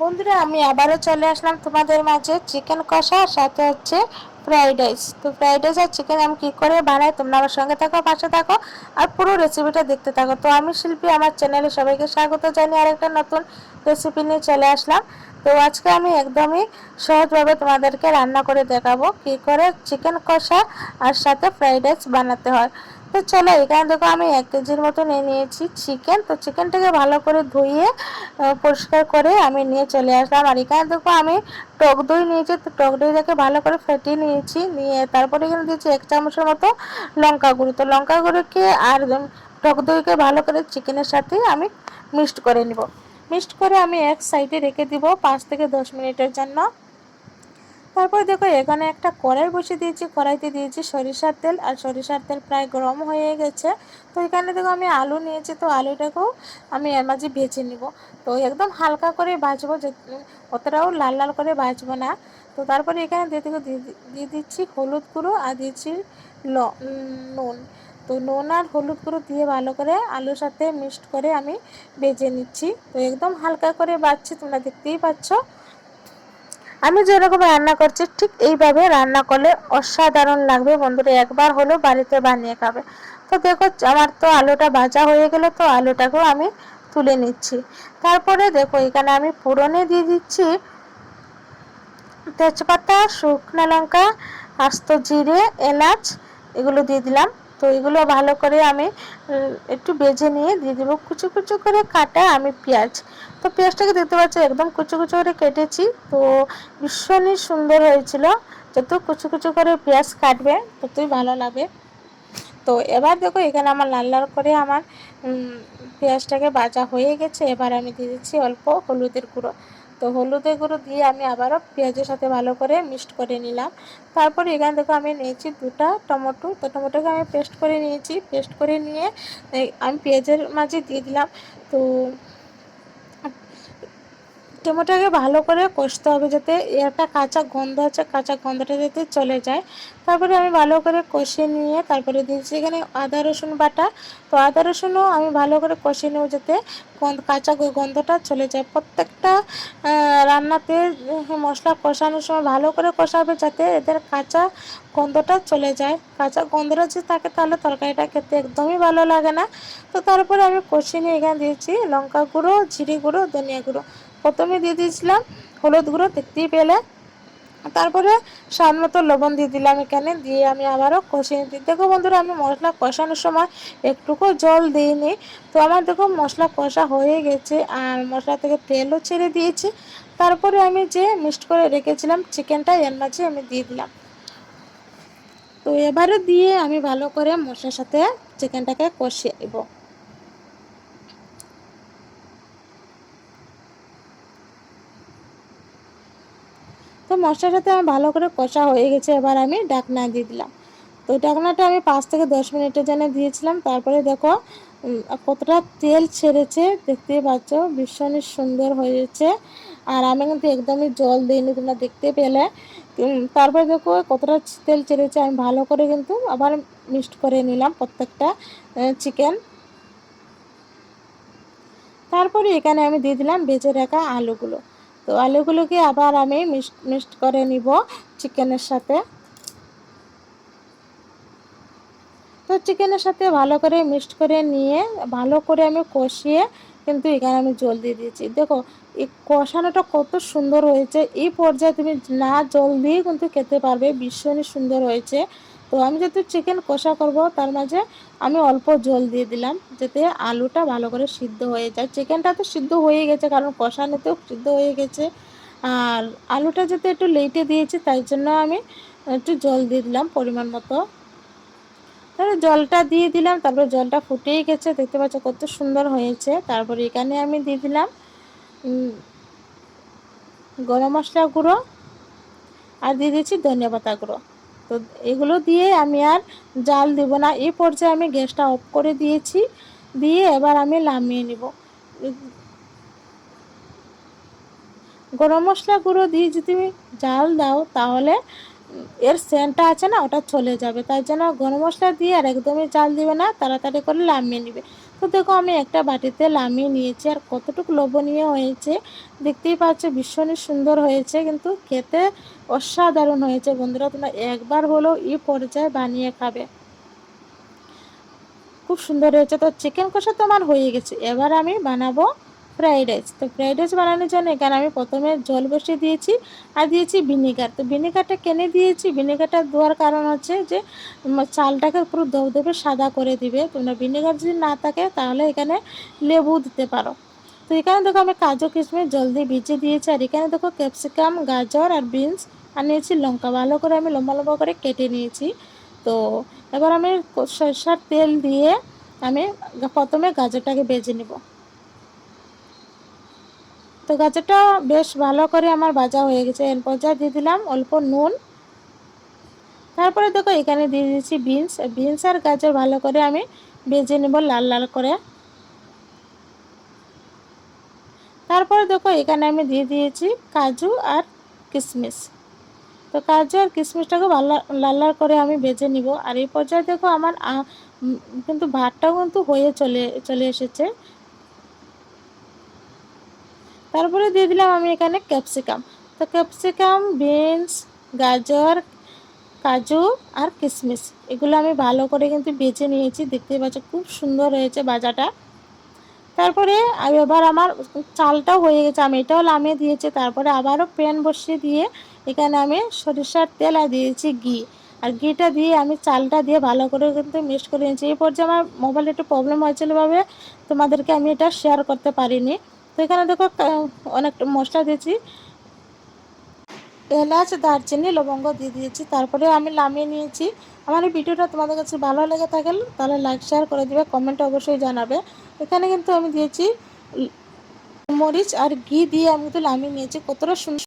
বন্ধুরা, আমি আবারও চলে আসলাম তোমাদের মাঝে চিকেন কষা আর সাথে হচ্ছে ফ্রাইড রাইস তো ফ্রাইড রাইস আর চিকেন আমি কী করে বানাই তোমরা আমার সঙ্গে থাকো, পাশে থাকো আর পুরো রেসিপিটা দেখতে থাকো। তো আমি শিল্পী, আমার চ্যানেলে সবাইকে স্বাগত জানিয়ে আরেকটা নতুন রেসিপি নিয়ে চলে আসলাম। তো আজকে আমি একদমই সহজভাবে তোমাদেরকে রান্না করে দেখাবো কী করে চিকেন কষা আর সাথে ফ্রাইড রাইস বানাতে হয়। তো চলো, এখানে দেখো আমি এক কেজির মতো নিয়ে নিয়েছি চিকেন তো চিকেনটাকে ভালো করে ধুয়ে পরিষ্কার করে আমি নিয়ে চলে আসলাম। আর এখানে দেখো আমি টক দই নিয়েছি, তো টক দইটাকে ভালো করে ফেটিয়ে নিয়েছি। নিয়ে তারপরে এখানে দিয়েছি এক চামচের মতো লঙ্কা গুঁড়ো। তো লঙ্কা গুঁড়োকে আর টক দইকে ভালো করে চিকেনের সাথে আমি মিক্সড করে নিব। মিক্সড করে আমি এক সাইডে রেখে দিব পাঁচ থেকে দশ মিনিটের জন্য। তারপর দেখো, এখানে একটা কড়াই বসে দিয়েছি। কড়াইতে দিয়েছি সরিষার তেল, আর সরিষার তেল প্রায় গরম হয়ে গেছে। তো এখানে দেখো, আমি আলু নিয়েছি। তো আলুটাকেও আমি এর মাঝে ভেজে নিব। তো একদম হালকা করে ভাজবো, যে অতটাও লাল লাল করে ভাজবো না। তো তারপরে এখানে দিয়ে দেখো দিয়ে দিচ্ছি হলুদ গুঁড়ো, আর দিচ্ছি নুন। তো নুন আর হলুদ গুঁড়ো দিয়ে ভালো করে আলুর সাথে মিক্সড করে আমি ভেজে নিচ্ছি। তো একদম হালকা করে বাজছি তোমরা দেখতেই পাচ্ছ। আমি যেরকম রান্না করছি, ঠিক এইভাবে রান্না করলে অসাধারণ লাগবে বন্ধুরা। একবার হলেও বাড়িতে বানিয়ে খাবে। তো দেখো, আমার তো আলুটা ভাজা হয়ে গেলে তো আলুটাকেও আমি তুলে নিচ্ছি। তারপরে দেখো, এখানে আমি পুরনে দিয়ে দিচ্ছি তেজপাতা, শুকনো লঙ্কা, আস্ত জিরে, এলাচ, এগুলো দিয়ে দিলাম। তো এগুলো ভালো করে আমি একটু বেজে নিয়ে দিয়ে দেবো। কুচু কুচু করে কাটা আমি পেঁয়াজ। তো পেঁয়াজটাকে দেখতে পাচ্ছি একদম কুচু কুচু করে কেটেছি। তো ভীষণই সুন্দর হয়েছিল। যত কুচু কুচু করে পেঁয়াজ কাটবে, ততই ভালো লাগবে তো এবার দেখো এখানে আমার লাল লাল করে আমার পেঁয়াজটাকে বাজা হয়ে গেছে। এবার আমি দিয়ে দিচ্ছি অল্প হলুদের গুঁড়ো। তো হলুদের গুঁড়ো দিয়ে আমি আবারও পেঁয়াজের সাথে ভালো করে মিক্সড করে নিলাম। তারপর এখান থেকে আমি নিয়েছি দুটা টমেটো। তো টমেটোকে আমি পেস্ট করে নিয়েছি। পেস্ট করে নিয়ে আমি পেঁয়াজের মাঝে দিয়ে দিলাম। তো টমেটোকে ভালো করে কষতে হবে যাতে একটা কাঁচা গন্ধ আছে, কাঁচা গন্ধটা যাতে চলে যায়। তারপরে আমি ভালো করে কষে নিয়ে তারপরে দিয়েছি এখানে আদা, রসুন বাটা। তো আদা, রসুনও আমি ভালো করে কষে নেব যাতে কাঁচা গন্ধটা চলে যায়। প্রত্যেকটা রান্নাতে মশলা কষানোর সময় ভালো করে কষাবে যাতে এদের কাঁচা গন্ধটা চলে যায়। কাঁচা গন্ধটা যদি থাকে তাহলে তরকারিটা খেতে একদমই ভালো লাগে না। তো তারপরে আমি কষিয়ে নিয়ে এখানে দিয়েছি লঙ্কা গুঁড়ো, জিরে গুঁড়ো, ধনিয়া গুঁড়ো। প্রথমে দিয়ে দিয়েছিলাম হলুদ গুঁড়ো, দেখতেই পেলে। তারপরে স্বাদ মতো লবণ দিয়ে দিলাম এখানে, দিয়ে আমি আবারও কষিয়ে দিই দেখো বন্ধুরা, আমি মশলা কষানোর সময় একটুকু জল দিইনি। তো আমার দেখো মশলা কষা হয়ে গেছে, আর মশলা থেকে তেলও ছেড়ে দিয়েছি। তারপরে আমি যে মিক্সড করে রেখেছিলাম চিকেনটা, এর মাঝে আমি দিয়ে দিলাম। তো এবারে দিয়ে আমি ভালো করে মশলার সাথে চিকেনটাকে কষিয়ে দেবো মশলার সাথে আমার ভালো করে কষা হয়ে গেছে, এবার আমি ডাকনা দিয়ে দিলাম। তো ডাকনাটা আমি পাঁচ থেকে দশ মিনিটের জন্য দিয়েছিলাম। তারপরে দেখো কতটা তেল ছেড়েছে, দেখতেই পাচ্ছ, ভীষণই সুন্দর হয়েছে। আর আমি কিন্তু একদমই জল দিইনি, তোমরা দেখতে পেলে। তারপরে দেখো, কতটা তেল ছেড়েছে, আমি ভালো করে কিন্তু আবার মিক্সড করে নিলাম প্রত্যেকটা চিকেন। তারপরে এখানে আমি দিয়ে দিলাম বেজে রাখা আলুগুলো। তো আলুগুলোকে আবার আমি মিক্সড করে নিব চিকেনের সাথে। তো চিকেনের সাথে ভালো করে মিক্সড করে নিয়ে, ভালো করে আমি কষিয়ে কিন্তু এখানে আমি জল দিয়ে দিয়েছি। দেখো, এই কষানোটা কত সুন্দর হয়েছে। এই পর্যায়ে তুমি না জল দিয়ে কিন্তু খেতে পারবে, ভীষণই সুন্দর হয়েছে। তো আমি যেহেতু চিকেন কষা করব, তার মাঝে আমি অল্প জল দিয়ে দিলাম যাতে আলুটা ভালো করে সিদ্ধ হয়ে যায়। চিকেনটা তো সিদ্ধ হয়ে গেছে, কারণ কষানোতেও সিদ্ধ হয়ে গেছে। আর আলুটা যাতে একটু লেটে দিয়েছি, তাই জন্য আমি একটু জল দিয়ে দিলাম পরিমাণ মতো। তারপরে জলটা দিয়ে দিলাম, তারপরে জলটা ফুটেই গেছে, দেখতে পাচ্ছ কত সুন্দর হয়েছে। তারপরে এখানে আমি দিয়ে দিলাম গরম মশলা গুঁড়ো, আর দিয়ে দিচ্ছি ধনিয়া পাতা গুঁড়ো। তো এগুলো দিয়ে আমি আর জাল দেব না। এই পর্যায়ে আমি গ্যাসটা অফ করে দিয়েছি, দিয়ে এবার আমি নামিয়ে নিব। গরম মশলা গুঁড়ো দিয়ে যদি তুমি জাল দাও তাহলে এর সেন্টটা আছে না, ওটা চলে যাবে। তাই জন্য গরম মশলা দিয়ে আর একদমই জাল দিবে না, তাড়াতাড়ি করে নামিয়ে নিবে। তো দেখো, আমি একটা বাটিতে নামিয়ে নিয়েছি আর কতটুকু লোভনীয় হয়েছে। দেখতেই পাচ্ছ, ভীষণই সুন্দর হয়েছে, কিন্তু খেতে অসাধারণ হয়েছে। বন্ধুরা, তোমরা একবার হলেও এই পর্যায়ে বানিয়ে খাবে। খুব সুন্দর হয়েছে। তো চিকেন কষা তো আমার হয়ে গেছে। এবার আমি বানাবো ফ্রাইড রাইস তো ফ্রাইড রাইস বানানোর জন্য এখানে আমি প্রথমে জল বসিয়ে দিয়েছি আর দিয়েছি ভিনেগার তো ভিনেগারটা কেনে দিয়েছি? ভিনেগারটা দেওয়ার কারণ হচ্ছে যে চালটাকে পুরো দবদবে সাদা করে দিবে। তোমরা ভিনেগার যদি না থাকে, তাহলে এখানে লেবু দিতে পারো। তো এখানে দেখো আমি কাজু কিশমিশ জলদি ভিজে দিয়েছি। আর এখানে দেখো ক্যাপসিকাম গাজর আর বিনস আর নিয়েছি লঙ্কা। ভালো করে আমি লম্বা লম্বা করে কেটে নিয়েছি। তো এবার আমি সরষার তেল দিয়ে আমি প্রথমে গাজরটাকে বেজে নেব। তো গাজরটা বেশ ভালো করে আমার ভাজা হয়ে গেছে। এর পর্যায়ে দিয়ে দিলাম অল্প নুন। তারপরে দেখো এখানে দিয়ে দিয়েছি বিনস। বিনস আর গাজর ভালো করে আমি বেজে নেব লাল লাল করে। তারপরে দেখো এখানে আমি দিয়ে দিয়েছি কাজু আর কিশমিশ। তো কাজু আর কিশমিশটাকে ভালো লাল লাল করে আমি বেজে নিব। আর এই পর্যায়ে দেখো আমার কিন্তু ভাতটাও কিন্তু হয়ে চলে চলে এসেছে। তারপরে দিয়ে দিলাম আমি এখানে ক্যাপসিকাম তো ক্যাপসিকাম বিনস গাজর, কাজু আর কিশমিশ এগুলো আমি ভালো করে কিন্তু বেছে নিয়েছি দেখতে পাচ্ছ খুব সুন্দর হয়েছে বাজাটা তারপরে এবার আমার চালটাও হয়ে গেছে, আমি এটাও লামিয়ে দিয়েছি, তারপরে আবারও প্যান বসিয়ে দিয়ে এখানে আমি সরিষার তেল আর দিয়েছি ঘি। আর ঘিটা দিয়ে আমি চালটা দিয়ে ভালো করে কিন্তু মিক্স করে নিয়েছি। এই পর্যায়ে আমার মোবাইলে একটু প্রবলেম হয়েছিল ভাবে তোমাদেরকে আমি এটা শেয়ার করতে পারিনি। তো এখানে দেখো অনেকটা মশলা দিয়েছি। এলাচ, দারচিনি, লবঙ্গ দিয়ে দিয়েছি। তারপরে আমি নামিয়ে নিয়েছি। আমার এই ভিডিওটা তোমাদের কাছে ভালো লেগে থাকলে তাহলে লাইক শেয়ার করে দেবে কমেন্ট অবশ্যই জানাবে। এখানে কিন্তু আমি দিয়েছি মরিচ আর ঘি দিয়ে আমি কিন্তু নামিয়ে নিয়েছি। কতটা সুন্দর